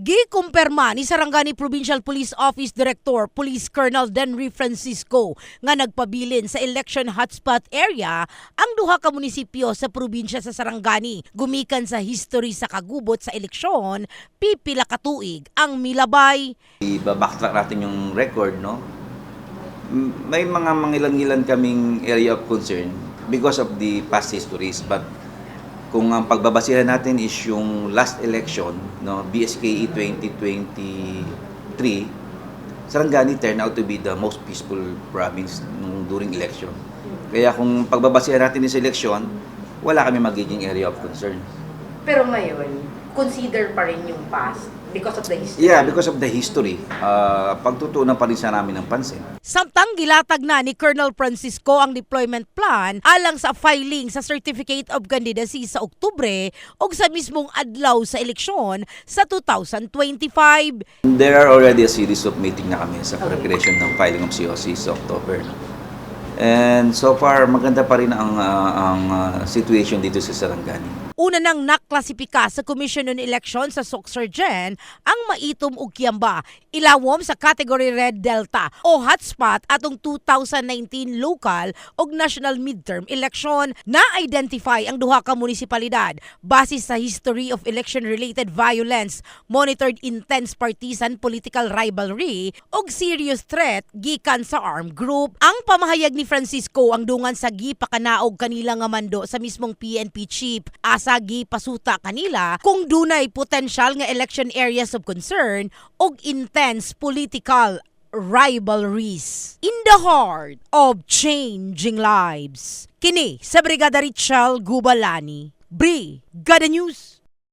Gikumpirma ni Sarangani Provincial Police Office Director Police Colonel Denry Francisco nga nagpabilin sa election hotspot area ang duha ka munisipyo sa probinsya sa Sarangani. Gumikan sa history sa kagubot sa eleksyon, pipila ka tuig ang milabay. Iba-backtrack natin yung record, no? May mga mangilan-ngilan kaming area of concern because of the past histories. But kung ang pagbabasihan natin is yung last election, no, BSKE 2023, Sarangani turned out to be the most peaceful province nung during election. Kaya kung pagbabasihan natin sa election, wala kami magiging area of concern. Pero ngayon, consider pa rin yung past because of the history. Yeah, because of the history. Uh, pagtutunan pa rin sa namin ng pansin. Samtang gilatag na ni Colonel Francisco ang deployment plan alang sa filing sa Certificate of Candidacy sa Oktubre o sa mismong adlaw sa eleksyon sa 2025. There are already a series of meeting na kami sa preparation ng filing of COC sa October. And so far, maganda pa rin ang, ah, ang ah, situation dito sa Sarangani. Una nang naklasipika sa Commission on Election sa Soxargen ang maitom ug Kiamba, ilawom sa category Red Delta o hotspot atong 2019 local ug national midterm election. Na-identify ang duha ka munisipalidad base sa history of election-related violence, monitored intense partisan political rivalry ug serious threat gikan sa armed group. Ang pamahayag ni Francisco ang dungan sa gipakanaog kanila nga mando sa mismong PNP chief asa gipasuta kanila kung dunay potential nga election areas of concern ug intense political rivalries in the heart of changing lives. Kini sa Brigada Richel Gubalani. Brigada News.